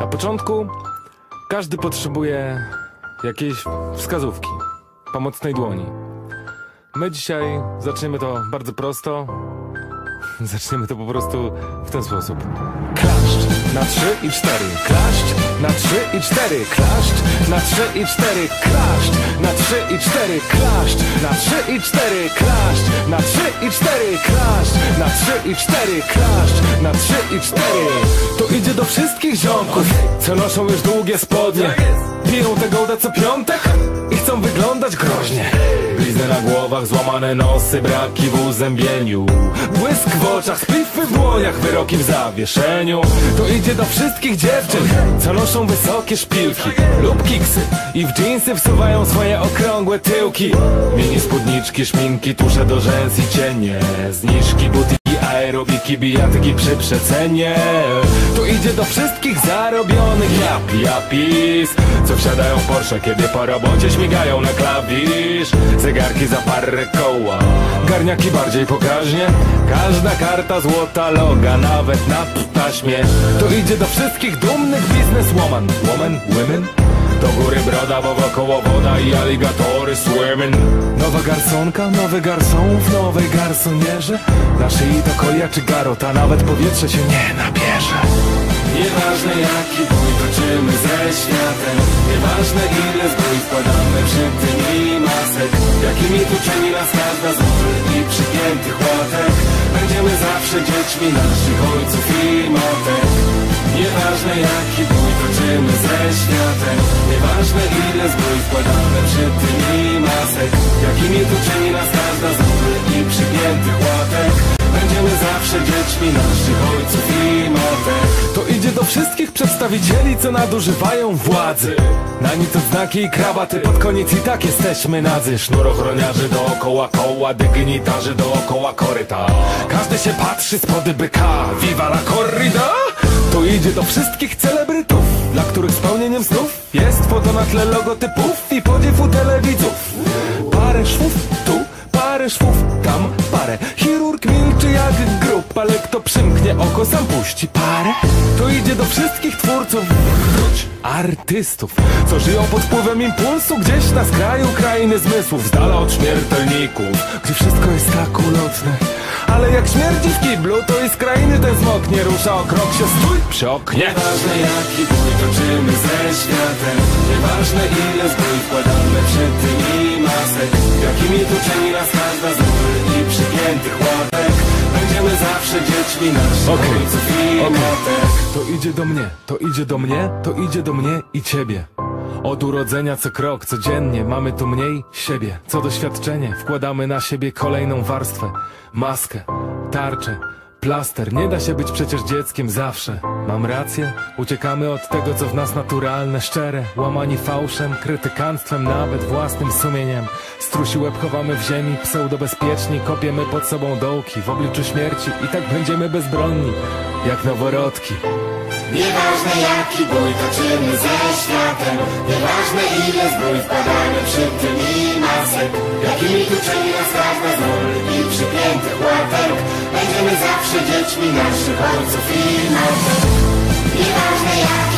Na początku każdy potrzebuje jakiejś wskazówki, pomocnej dłoni. My dzisiaj zaczniemy to bardzo prosto. Zaczniemy to po prostu w ten sposób. Klaszcz na 3 i 4. Klaszcz na 3 i 4. Klaszcz na 3 i 4. Klaszcz na 3 i 4. Klaszcz na 3 i 4. Klaszcz na 3 i 4. Klaszcz na 3 i 4. Klaszcz na 3 i 4. To idzie do wszystkich ziomków, co noszą już długie spodnie. Piją tę gołdę co piątek i chcą wyglądać groźnie. Blizny na głowach, złamane nosy, braki w uzębieniu. Błysk w oczach, splify w dłoniach, wyroki w zawieszeniu. To idzie do wszystkich dziewczyn, co noszą wysokie szpilki lub kiksy i w dżinsy wsuwają swoje okrągłe tyłki. Mini spódniczki, szminki, tusze do rzęs i cienie, zniżki, buty aerobiki, bijatyki przy przecenie To idzie do wszystkich zarobionych japi, japis. Co wsiadają w Porsche, kiedy po robocie śmigają na klawisz. Zegarki za parę koła Garniaki bardziej pokaźnie. Każda karta złota loga, nawet na taśmie. To idzie do wszystkich dumnych bizneswoman. Woman, women? Do góry broda, bo wokoło woda i aligatory swimming. Nowa garsonka, nowy garson w nowej garsonierze Na szyi to kolia czy garota, nawet powietrze się nie nabierze Nieważne jaki bój toczymy ze światem Nieważne ile zbój wkładamy przy tym i masek Jakimi tuczeni nas każda z i przygiętych łatek Będziemy zawsze dziećmi naszych ojców i matek. Nieważne jaki bój toczymy ze światem Nieważne ile zbój wkładamy przy tym i masek Jakimi tuczeni nas każda z i przygiętych łatek Będziemy zawsze dziećmi naszych ojców i matek To idzie do wszystkich przedstawicieli, co nadużywają władzy. Na nic odznaki i krawaty, pod koniec i tak jesteśmy nadzy. Sznurochroniarzy dookoła koła, dygnitarzy dookoła koryta. Każdy się patrzy spod byka, viva la corrida! To idzie do wszystkich celebrytów, dla których spełnieniem snów Jest foto na tle logotypów i podziew u telewidzów. Parę szwów tu, parę szwów tam, parę oko, sam puści parę. To idzie do wszystkich twórców, artystów Co żyją pod wpływem impulsu gdzieś na skraju krainy zmysłów Z dala od śmiertelników, gdzie wszystko jest tak ulotne. Ale jak śmierdzi w kiblu, to i z krainy ten smok nie rusza o krok się stój przy oknie. Nieważne jaki bój toczymy ze światem Nieważne ile zbój wkładamy przy tym i masek Jakimi tuczeni nas każda zawsze dziećmi naszych okay. okay. To idzie do mnie, to idzie do mnie, to idzie do mnie i ciebie od urodzenia co krok, codziennie mamy tu mniej siebie. Co doświadczenie, wkładamy na siebie kolejną warstwę. Maskę, tarczę, plaster. Nie da się być przecież dzieckiem zawsze. Mam rację? Uciekamy od tego, co w nas naturalne, szczere. Łamani fałszem, krytykanstwem, nawet własnym sumieniem. Strusi łeb chowamy w ziemi, pseudobezpieczni. Kopiemy pod sobą dołki w obliczu śmierci. I tak będziemy bezbronni, jak noworodki. Nieważne jaki bój toczymy ze światem Nieważne ile zbój wkładamy przy tym i masek Jakimi tuczeni nas każda z dziećmi naszych ojców i matek. Nieważne jaki